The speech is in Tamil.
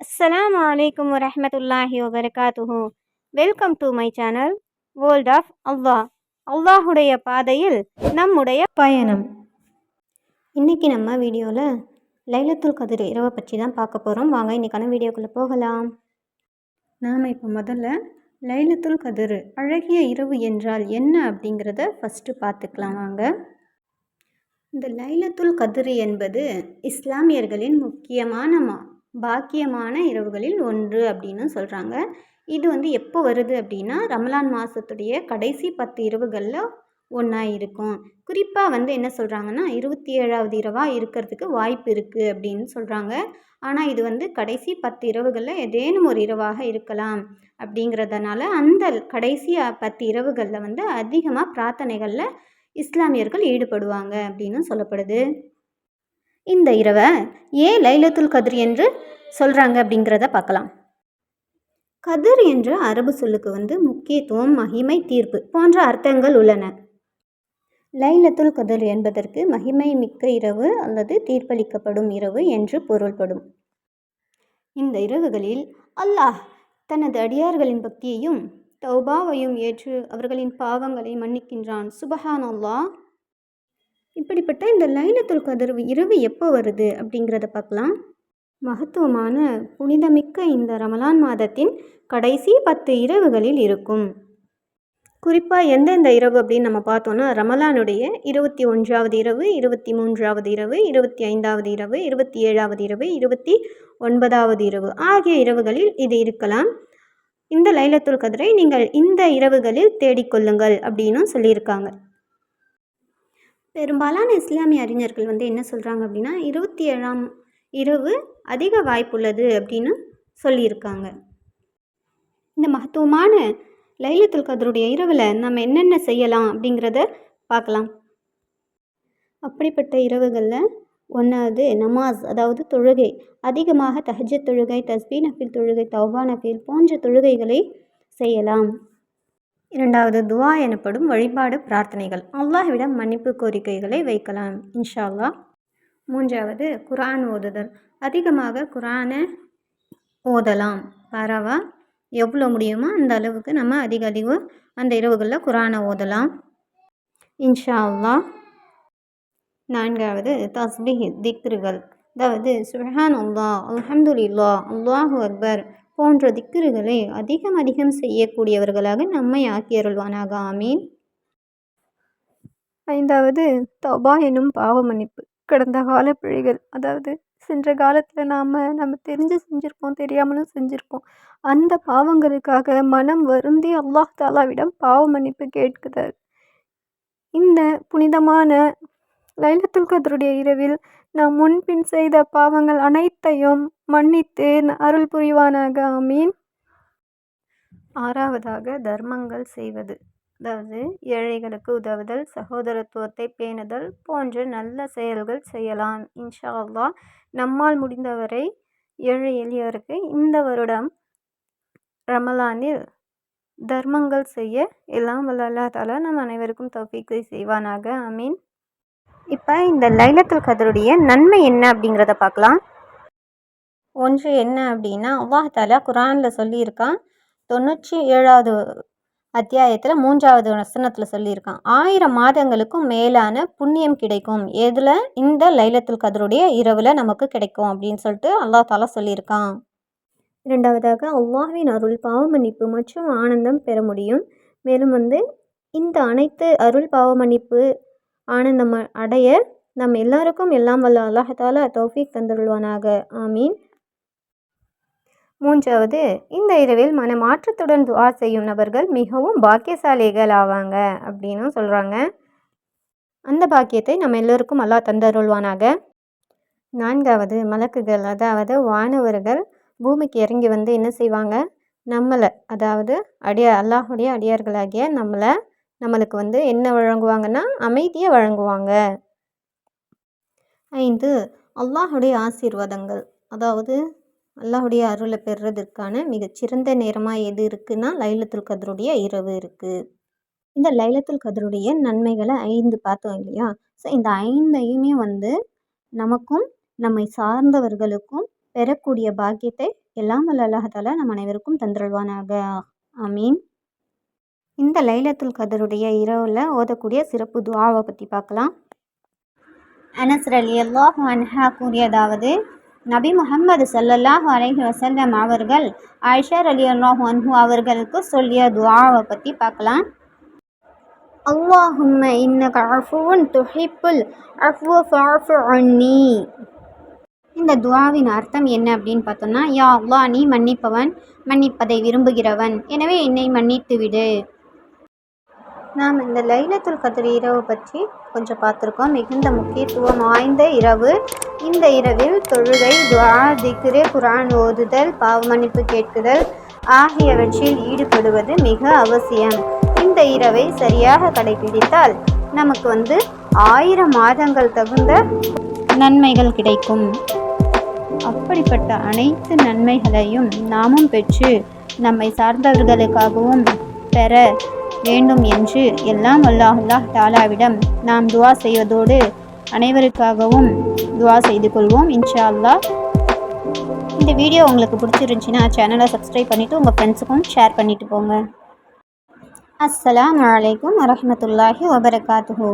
அஸ்லாம் அலைக்கும் வரமத்துல்லாஹி வபரகாத்துஹு welcome to my channel world of Allah அல்லாஹுடைய பாதையில் நம்முடைய பயணம். இன்றைக்கி நம்ம வீடியோவில் லைலத்துல் கதிர் இரவை பற்றி தான் பார்க்க போகிறோம் வாங்க இன்றைக்கான வீடியோக்குள்ளே போகலாம். நாம் இப்போ முதல்ல லைலத்துல் கதிர் அழகிய இரவு என்றால் என்ன அப்படிங்கிறத ஃபஸ்ட்டு பார்த்துக்கலாம். வாங்க. இந்த லைலத்துல் கதிர் என்பது இஸ்லாமியர்களின் முக்கியமான மா பாக்கியமான இரவுகளில் ஒன்று அப்படின்னு சொல்கிறாங்க இது வந்து எப்போ வருது அப்படின்னா ரமலான் மாதத்துடைய கடைசி பத்து இரவுகளில் ஒன்றா இருக்கும். குறிப்பாக வந்து என்ன சொல்கிறாங்கன்னா இருபத்தி ஏழாவது இரவாக இருக்கிறதுக்கு வாய்ப்பு இருக்குது அப்படின்னு சொல்கிறாங்க ஆனால் இது வந்து கடைசி பத்து இரவுகளில் ஏதேனும் ஒரு இரவாக இருக்கலாம் அப்படிங்கிறதுனால அந்த கடைசி பத்து இரவுகளில் வந்து அதிகமாக பிரார்த்தனைகளில் இஸ்லாமியர்கள் ஈடுபடுவாங்க அப்படின்னு சொல்லப்படுது. இந்த இரவை ஏன் லைலத்துல் கதிர் என்று சொல்கிறாங்க அப்படிங்கிறத பார்க்கலாம். கதிர் என்ற அரபு சொல்லுக்கு வந்து முக்கியத்துவம் மகிமை தீர்ப்பு போன்ற அர்த்தங்கள் உள்ளன. லைலத்துல் கதிர் என்பதற்கு மகிமை மிக்க இரவு அல்லது தீர்ப்பளிக்கப்படும் இரவு என்று பொருள்படும். இந்த இரவுகளில் அல்லாஹ் தனது அடியார்களின் பக்தியையும் தௌபாவையும் ஏற்று அவர்களின் பாவங்களை மன்னிக்கின்றான். சுபஹான் அல்லாஹ் இப்படிப்பட்ட இந்த லைலத்துல் கதிர் இரவு எப்போ வருது அப்படிங்கிறத பார்க்கலாம். மகத்துவமான புனிதமிக்க இந்த ரமலான் மாதத்தின் கடைசி பத்து இரவுகளில் இருக்கும். குறிப்பாக எந்தெந்த இரவு அப்படின்னு நம்ம பார்த்தோன்னா ரமலானுடைய இருபத்தி ஒன்றாவது இரவு இருபத்தி மூன்றாவது இரவு இருபத்தி ஐந்தாவது இரவு இருபத்தி ஏழாவது இரவு இருபத்தி ஒன்பதாவது இரவு ஆகிய இரவுகளில் இது இருக்கலாம். இந்த லைலத்துல் கதிரை நீங்கள் இந்த இரவுகளில் தேடிக்கொள்ளுங்கள் அப்படின்னு சொல்லியிருக்காங்க. பெரும்பாலான இஸ்லாமிய அறிஞர்கள் வந்து என்ன சொல்கிறாங்க அப்படின்னா இருபத்தி ஏழாம் இரவு அதிக வாய்ப்புள்ளது அப்படின்னு சொல்லியிருக்காங்க. இந்த மகத்துவமான லைலத்துல் கதருடைய இரவில் நம்ம என்னென்ன செய்யலாம் அப்படிங்கிறத பார்க்கலாம். அப்படிப்பட்ட இரவுகளில் ஒன்றாவது நமாஸ் அதாவது தொழுகை. அதிகமாக தஹஜத் தொழுகை தஸ்பீ நஃபில் தொழுகை தௌபா நஃபில் போன்ற தொழுகைகளை செய்யலாம். இரண்டாவது துவா எனப்படும் வழிபாடு பிரார்த்தனைகள். அல்லாஹ்விடம் மன்னிப்பு கோரிக்கைகளை வைக்கலாம் இன்ஷா அல்லாஹ் மூன்றாவது குரான் ஓதுதல். அதிகமாக குரானை ஓதலாம். பரவா எவ்வளோ முடியுமோ அந்த அளவுக்கு நம்ம அதிக அதிகம் அந்த இரவுகளில் குரானை ஓதலாம். இன்ஷா அல்லாஹ் நான்காவது தஸ்பிஹ் திக்ருகள். அதாவது சுஹான் அல்லா இல்லா அல்லாஹு அக்பர். போன்ற திக்கிறுகளை அதிகம் அதிகம் செய்யக்கூடியவர்களாக நம்மை ஆக்கியருள்வானாக. ஆமீன். ஐந்தாவது தபா எனும் பாவ மன்னிப்பு கடந்த கால பிழைகள் அதாவது சென்ற காலத்தில் நாம் நம்ம தெரிஞ்சு செஞ்சுருக்கோம் தெரியாமலும் செஞ்சுருக்கோம் அந்த பாவங்களுக்காக மனம் வருந்தி அல்லாஹ் தாலாவிடம் பாவ மன்னிப்பு கேட்குதார் இந்த புனிதமான லைலத்துல் கதருடைய இரவில் நாம் முன்பின் செய்த பாவங்கள் அனைத்தையும் மன்னித்து அருள் புரிவானாக. ஆமீன். ஆறாவதாக தர்மங்கள் செய்வது. அதாவது ஏழைகளுக்கு உதவுதல் சகோதரத்துவத்தை பேணுதல் போன்ற நல்ல செயல்கள் செய்யலாம். இன்ஷா அல்லா நம்மால் முடிந்தவரை ஏழை எளியவருக்கு இந்த வருடம் ரமலானில் தர்மங்கள் செய்ய எல்லாம் வல்ல அல்லா தாலா நம் அனைவருக்கும் தௌஃபீக்கை செய்வானாக. அமீன் இப்போ இந்த லைலத்துல் கதருடைய நன்மை என்ன அப்படிங்கிறத பார்க்கலாம். ஒன்று என்ன அப்படின்னா அல்லாஹ் குரானில் சொல்லியிருக்கான். தொண்ணூற்றி ஏழாவது அத்தியாயத்தில் மூன்றாவது வசனத்தில் சொல்லியிருக்கான். ஆயிரம் மாதங்களுக்கும் மேலான புண்ணியம் கிடைக்கும். எதில்? இந்த லைலத்துல் கதருடைய இரவில் நமக்கு கிடைக்கும் அப்படின்னு சொல்லிட்டு அல்லாஹ் தாலா சொல்லியிருக்கான். இரண்டாவதாக அல்லாஹின் அருள் பாவ மன்னிப்பு மற்றும் ஆனந்தம் பெற முடியும். மேலும் வந்து இந்த அனைத்து அருள் ஆனந்த மன்னிப்பு அடைய நம் எல்லாருக்கும் எல்லாம் வல்ல அல்லாஹால தௌஃபீக் தந்துள்வானாக ஆமீன். மூன்றாவது இந்த இரவில் மன மாற்றத்துடன் துவா செய்யும் நபர்கள் மிகவும் பாக்கியசாலிகள் ஆவாங்க அப்படின்னு சொல்கிறாங்க அந்த பாக்கியத்தை நம்ம எல்லோருக்கும் அல்லாஹ் தந்தருள்வானாக. நான்காவது மலக்குகள் அதாவது வானவர்கள் பூமிக்கு இறங்கி வந்து என்ன செய்வாங்க? நம்மளை அதாவது அடியார் அல்லாஹுடைய அடியார்களாகிய நம்மளை நம்மளுக்கு வந்து என்ன வழங்குவாங்கன்னா அமைதியை வழங்குவாங்க. ஐந்து அல்லாஹுடைய ஆசீர்வாதங்கள். அதாவது அல்லாஹுடைய அருளை பெறுறதற்கான மிகச்சிறந்த நேரமாக எது இருக்குன்னா லைலத்துல் கதருடைய இரவு இருக்குது இந்த லைலத்துல் கதருடைய நன்மைகளை ஐந்து பார்த்தோம் இல்லையா? ஸோ இந்த ஐந்தையுமே வந்து நமக்கும் நம்மை சார்ந்தவர்களுக்கும் பெறக்கூடிய பாக்கியத்தை எல்லாம் வல்ல அல்லாஹால நம் அனைவருக்கும் தந்தருள்வானாக. அமீன் இந்த லைலத்துல் கதருடைய இரவில் ஓதக்கூடிய சிறப்பு துவாவை பற்றி பார்க்கலாம் அனஸ் அலி அல்லாஹ் அன்ஹா கூறியதாவது நபி முகமது ஸல்லல்லாஹு அலஹி வசல்லம் அவர்கள் ஆயிஷா அலி அல்லாஹ் அன்ஹு அவர்களுக்கு சொல்லிய துவாவை பற்றி பார்க்கலாம் அல்லாஹும்ம இன்னக அஃபுவுன் துஹிப்புல் அஃபுவ ஃபஅஃபு அன்னி. இந்த துவாவின் அர்த்தம் என்ன அப்படின்னு பார்த்தோம்னா யா அல்லாஹ் நீ மன்னிப்பவன் மன்னிப்பதை விரும்புகிறவன். எனவே என்னை மன்னித்து விடு நாம் இந்த லைலத்துல் கதிர் இரவு பற்றி கொஞ்சம் பார்த்துருக்கோம். மிகுந்த முக்கியத்துவம் வாய்ந்த இரவு. இந்த இரவில் தொழுகை துவா திக்ரே குரான் ஓதுதல் பாவமன்னிப்பு கேட்குதல் ஆகியவற்றில் ஈடுபடுவது மிக அவசியம். இந்த இரவை சரியாக கடைபிடித்தால் நமக்கு வந்து ஆயிரம் மாதங்கள் தகுந்த நன்மைகள் கிடைக்கும். அப்படிப்பட்ட அனைத்து நன்மைகளையும் நாமும் பெற்று நம்மை சார்ந்தவர்களுக்காகவும் பெற வேண்டும் என்று எல்லாம் அல்லாஹுல்லாஹ் தாலாவிடம் நாம் துவா செய்வதோடு அனைவருக்காகவும் துவா செய்து கொள்வோம் இன்ஷா அல்லாஹ். இந்த வீடியோ உங்களுக்கு பிடிச்சிருந்துச்சின்னா சேனலை சப்ஸ்கிரைப் பண்ணிவிட்டு உங்கள் ஃப்ரெண்ட்ஸுக்கும் ஷேர் பண்ணிட்டு போங்க. அஸ்லாம் வலைக்கம் வரமத்துல்லாஹி வபரகாத்துஹு.